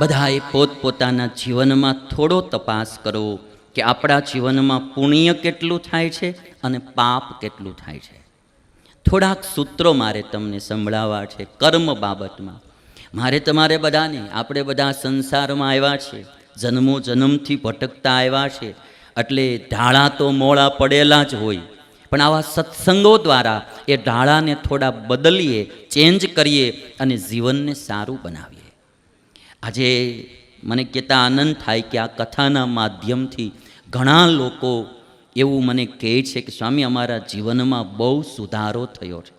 બધાએ પોતપોતાના જીવનમાં થોડો તપાસ કરો કે આપણા જીવનમાં પુણ્ય કેટલું થાય છે અને પાપ કેટલું થાય છે. થોડાક સૂત્રો મારે તમને સંભળાવવા છે કર્મ બાબતમાં. મારે તમારે બધાને, આપણે બધા સંસારમાં આવ્યા છે જન્મો જન્મથી ભટકતા આવ્યા છે એટલે ઢાળા તો મોળા પડેલા જ હોય. પણ આવા સત્સંગો દ્વારા એ ઢાળાને થોડા બદલીએ ચેન્જ કરીએ અને જીવનને સારું બનાવીએ. આજે મને કહેતા આનંદ થાય કે આ કથાના માધ્યમથી ઘણા લોકો એવું મને કહે છે કે સ્વામી, અમારા જીવનમાં બહુ સુધારો થયો છે.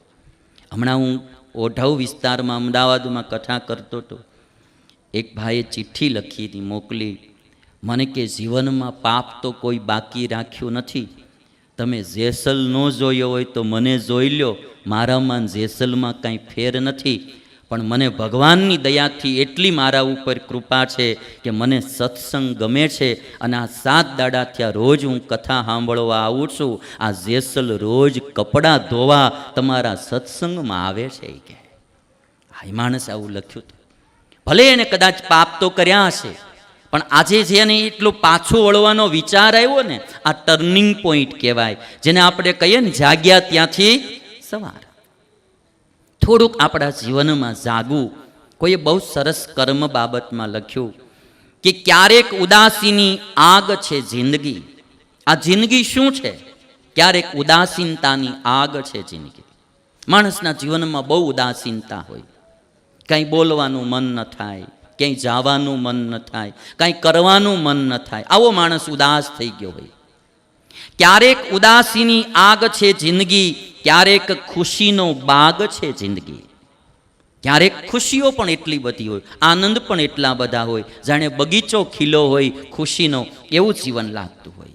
હમણાં હું ઓઢવ વિસ્તારમાં અમદાવાદમાં કથા કરતો હતો. એક ભાઈએ ચિઠ્ઠી લખી હતી, મોકલી, મને કે જીવનમાં પાપ તો કોઈ બાકી રાખ્યું નથી. તમે જેસલ ન જોયો હોય તો મને જોઈ લ્યો. મારામાં જેસલમાં કાંઈ ફેર નથી. પણ મને ભગવાનની દયાથી એટલી મારા ઉપર કૃપા છે કે મને સત્સંગ ગમે છે અને આ સાત દાડા થયા રોજ હું કથા સાંભળવા આવું છું. આ જેસલ રોજ કપડાં ધોવા તમારા સત્સંગમાં આવે છે કે. હા માણસ આવું લખ્યું હતું ભલે એને કદાચ પાપ તો કર્યા હશે, પણ આજે જેને એટલો પાછો વળવાનો વિચાર આવ્યો ને, આ ટર્નિંગ પોઈન્ટ કહેવાય, જેને આપણે કહીએ ને, જાગ્યા ત્યાંથી સવાર. થોડુંક આપણા જીવનમાં જાગવું, કોઈએ બહુ સરસ કર્મ બાબતમાં લખ્યું કે ક્યારેક ઉદાસીની આગ છે જિંદગી. આ જિંદગી શું છે? ક્યારેક ઉદાસીનતાની આગ છે જિંદગી. માણસના જીવનમાં બહુ ઉદાસીનતા હોય. કંઈ બોલવાનું મન ન થાય, ક્યાંય જવાનું મન ન થાય, કાંઈ કરવાનું મન ન થાય. આવો માણસ ઉદાસ થઈ ગયો હોય. ક્યારેક ઉદાસીની આગ છે જિંદગી ક્યારેક ખુશીનો બાગ છે જિંદગી. ક્યારેક ખુશીઓ પણ એટલી બધી હોય, આનંદ પણ એટલા બધા હોય, જાણે બગીચો ખીલો હોય, ખુશીનો એવું જીવન લાગતું હોય.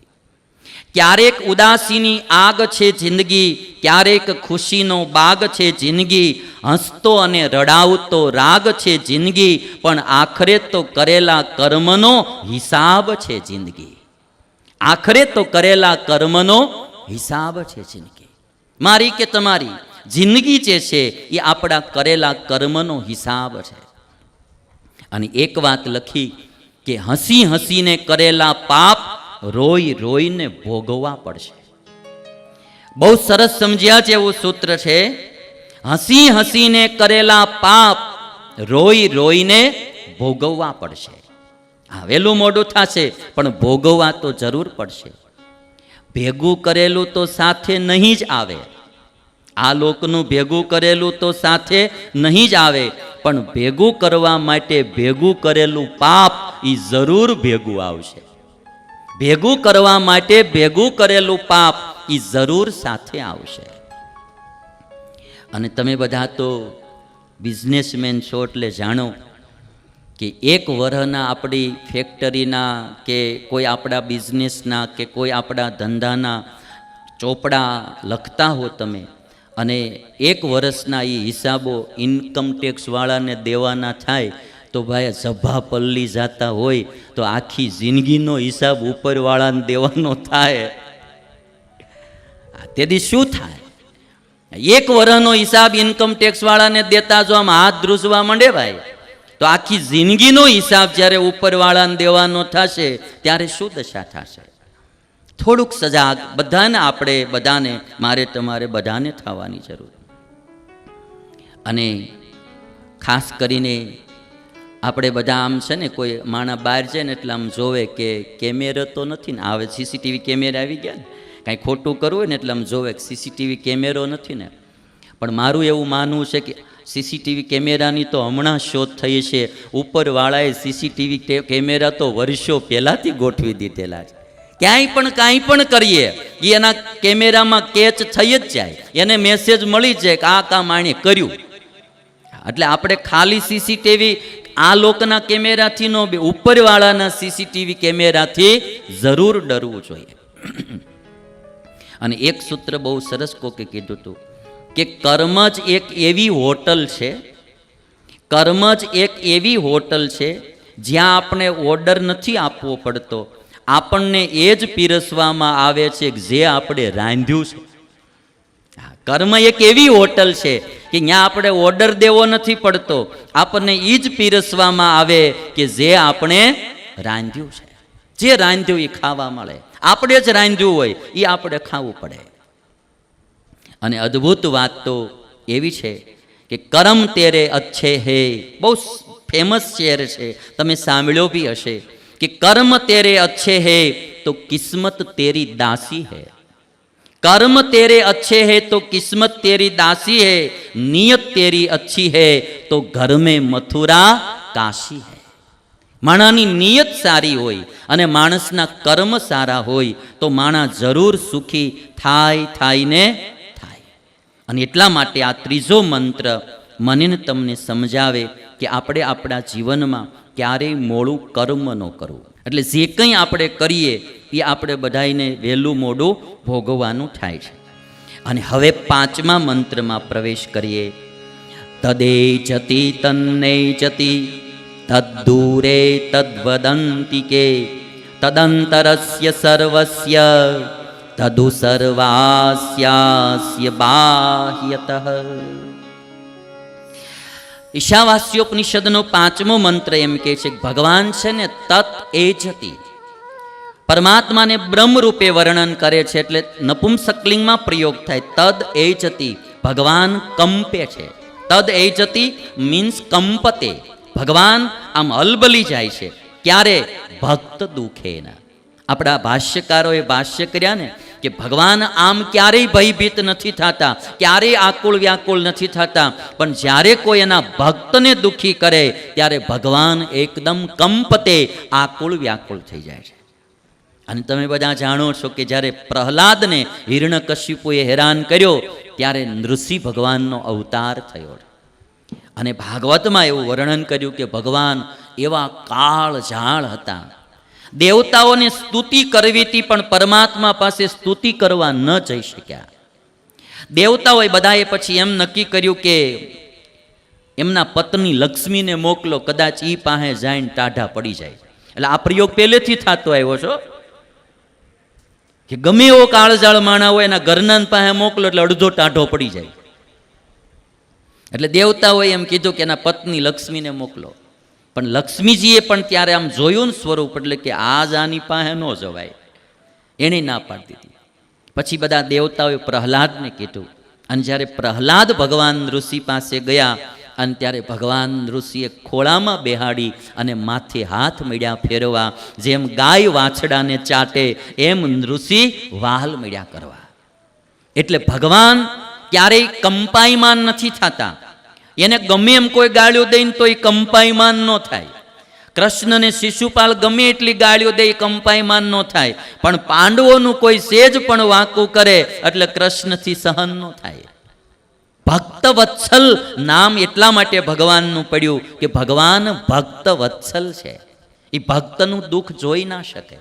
ક્યારેક ઉદાસીની આગ છે જિંદગી, ક્યારેક ખુશીનો બાગ છે જિંદગી, હસતો અને રડાવતો રાગ છે જિંદગી, પણ આખરે તો કરેલા કર્મનો હિસાબ છે જિંદગી. આખરે તો કરેલા કર્મનો હિસાબ છે જિંદગી. મારી કે તમારી જિંદગી જે છે, એ આપણા કરેલા કર્મનો હિસાબ છે. અને એક વાત લખી કે હસી હસીને કરેલા પાપ રોઈ રોઈને ભોગવવા પડશે. બહુ સરસ સમજ્યા જેવું સૂત્ર છે, હસી હસીને કરેલા પાપ રોઈ રોઈને ભોગવવા પડશે. હા વહેલું મોડું થશે, પણ ભોગવવા તો જરૂર પડશે. ભેગું કરેલું તો સાથે નહીં જ આવે. આ લોકનું ભેગું કરેલું તો સાથે નહીં જ આવે, પણ ભેગું કરવા માટે ભેગું કરેલું પાપ એ જરૂર ભેગું આવશે. ભેગું કરવા માટે ભેગું કરેલું પાપ એ જરૂર સાથે આવશે. અને તમે બધા તો બિઝનેસમેન છો એટલે જાણો કે એક વરહના આપણી ફેક્ટરીના કે કોઈ આપણા બિઝનેસના કે કોઈ આપણા ધંધાના ચોપડા લખતા હો તમે અને એક વર્ષના એ હિસાબો ઇન્કમટેક્સવાળાને દેવાના થાય તો ભાઈ સભા પલ્લી જાતા હોય તો આખી જિંદગીનો હિસાબ ઉપરવાળાને દેવાનો થાય. તેથી શું થાય? એક વર્ષનો હિસાબ ઇન્કમટેક્સવાળાને દેતા જો આમ હાથ ધ્રુસવા માંડે ભાઈ? તો આખી જિંદગીનો હિસાબ જ્યારે ઉપરવાળાને દેવાનો થશે, ત્યારે શું દશા થશે? થોડુંક સજાગ બધાને આપણે, બધાને, મારે તમારે બધાને થવાની જરૂર. અને ખાસ કરીને આપણે બધા આમ છે ને, કોઈ માણા બહાર જાય ને એટલે આમ જોવે કે કેમેરો તો નથી ને હવે સીસીટીવી કેમેરા આવી ગયા ને. કાંઈ ખોટું કરવું હોય ને એટલે આમ જોવે કે સીસીટીવી કેમેરો નથી ને. પણ મારું એવું માનવું છે કે સીસીટીવી કેમેરાની તો હમણાં શોધ થઈ છે. ઉપરવાળાએ સીસીટીવી કેમેરા તો વર્ષો પહેલાંથી ગોઠવી દીધેલા છે. ક્યાંય પણ કાંઈ પણ કરીએ એ એના કેમેરામાં કેચ થઈ જ જાય. એને મેસેજ મળી જાય કે આ કામ આણે કર્યું. એટલે આપણે ખાલી સીસીટીવી આ લોકના કેમેરાથી નો ઉપરવાળાના સીસીટીવી કેમેરાથી જરૂર ડરવું જોઈએ. અને એક સૂત્ર બહુ સરસ કોકે કીધું હતું કે કર્મ જ એક એવી હોટલ છે, કર્મ જ એક એવી હોટલ છે, જ્યાં આપણે ઓર્ડર નથી આપવો પડતો. આપણને એ જ પીરસવામાં આવે છે કે જે આપણે રાંધ્યું છે. કર્મ એક એવી હોટલ છે કે ત્યાં આપણે ઓર્ડર દેવો નથી પડતો. આપણને એ જ પીરસવામાં આવે કે જે આપણે રાંધ્યું છે. જે રાંધ્યું એ ખાવા મળે. આપણે જ રાંધ્યું હોય એ આપણે ખાવું પડે. અને અદ્ભુત વાત તો એવી છે કે કરમ તેરે અચ્છે હે. બહુ ફેમસ શેર છે. તમે સાંભળ્યો બી હશે કે કર્મ તેરે અચ્છે હે તો કિસ્મત તેરી દાસી હે. કર્મ તેરે અચ્છે હે તો કિસ્મત તેરી દાસી હે. નિયત તેરી અચ્છી હે તો ઘર મેં મથુરા કાશી હે. માણાની નિયત સારી હોય અને માણસના કર્મ સારા હોય તો માણા જરૂર સુખી થાય, થાયને અને એટલા માટે આ ત્રીજો મંત્ર મને તમને સમજાવે કે આપણે આપણા જીવનમાં ક્યારેય મોડું કર્મ ન કરવું. એટલે જે કંઈ આપણે કરીએ, એ આપણે બધાને વહેલું મોડું ભોગવવાનું થાય છે. અને હવે પાંચમા મંત્રમાં પ્રવેશ કરીએ. તદે જતી તન્ને જતી, તદ્દૂરે તદ્વદંતિકે, તદંતરસ્ય સર્વસ્ય તદુ સર્વાસ્યાસ્ય બાહ્યતઃ ઈશાવાસ્યોપનિષદનો પાંચમો મંત્ર એમ કહે છે ભગવાન છે ને તત એ જતી પરમાત્માને બ્રહ્મ રૂપે વર્ણન કરે છે એટલે નપુંસકલિંગમાં પ્રયોગ થાય તદ એ જતી ભગવાન કંપે છે તદ એ જતી મીન્સ કંપતે ભગવાન આમ હલબલી જાય છે ક્યારે ભક્ત દુખે ના આપણા ભાષ્યકારોએ ભાષ્ય કર્યા ને કે ભગવાન આમ ક્યારેય ભયભીત નથી થતા, ક્યારેય આકુળ વ્યાકુળ નથી થતા, પણ જ્યારે કોઈ એના ભક્તને દુઃખી કરે, ત્યારે ભગવાન એકદમ કંપતે આકુળ વ્યાકુળ થઈ જાય છે. અને તમે બધા જાણો છો કે જ્યારે પ્રહલાદને હિરણ્યકશિપુએ હેરાન કર્યો, ત્યારે નૃસિંહ ભગવાનનો અવતાર થયો અને ભાગવતમાં એવું વર્ણન કર્યું કે ભગવાન એવા કાળ ઝાળ હતા દેવતાઓને સ્તુતિ કરવી હતી પણ પરમાત્મા પાસે સ્તુતિ કરવા ન જઈ શક્યા. દેવતાઓએ બધાએ પછી એમ નક્કી કર્યું કે એમના પત્ની લક્ષ્મીને મોકલો, કદાચ એ પાસે જઈને ટાઢા પડી જાય. એટલે આ પ્રયોગ પહેલેથી થતો આવ્યો છો કે ગમે એવો કાળજાળ માણા હોય, એના ઘરના પાસે મોકલો એટલે અડધો ટાઢો પડી જાય. એટલે દેવતાઓએ એમ કીધું કે એના પત્ની લક્ષ્મીને મોકલો. પણ લક્ષ્મીજીએ પણ ત્યારે આમ જોયું ને સ્વરૂપ એટલે કે આજ આની પાસે ન જવાય. એણે ના પાડી દીધી. પછી બધા દેવતાઓએ પ્રહલાદને કીધું, અને જ્યારે પ્રહલાદ ભગવાન ઋષિ પાસે ગયા, અને ત્યારે ભગવાન ઋષિએ ખોળામાં બેહાડી અને માથે હાથ મળ્યા ફેરવા, જેમ ગાય વાછડાને ચાટે, એમ ઋષિ વાહલ મળ્યા કરવા. એટલે ભગવાન ક્યારેય કંપાઈમાન નથી થતા. એને ગમે એમ કોઈ ગાળ્યો દઈને તો એ કંપાયમાન ન થાય. કૃષ્ણને શિશુપાલ ગમે એટલી ગાળ્યો દે એ કંપાયમાન ન થાય. પણ પાંડવોનું કોઈ સેજ પણ વાંકું કરે એટલે કૃષ્ણથી સહન ન થાય. ભક્ત વત્સલ નામ એટલા માટે ભગવાનનું પડ્યું કે ભગવાન ભક્ત વત્સલ છે. એ ભક્તનું દુઃખ જોઈ ના શકે.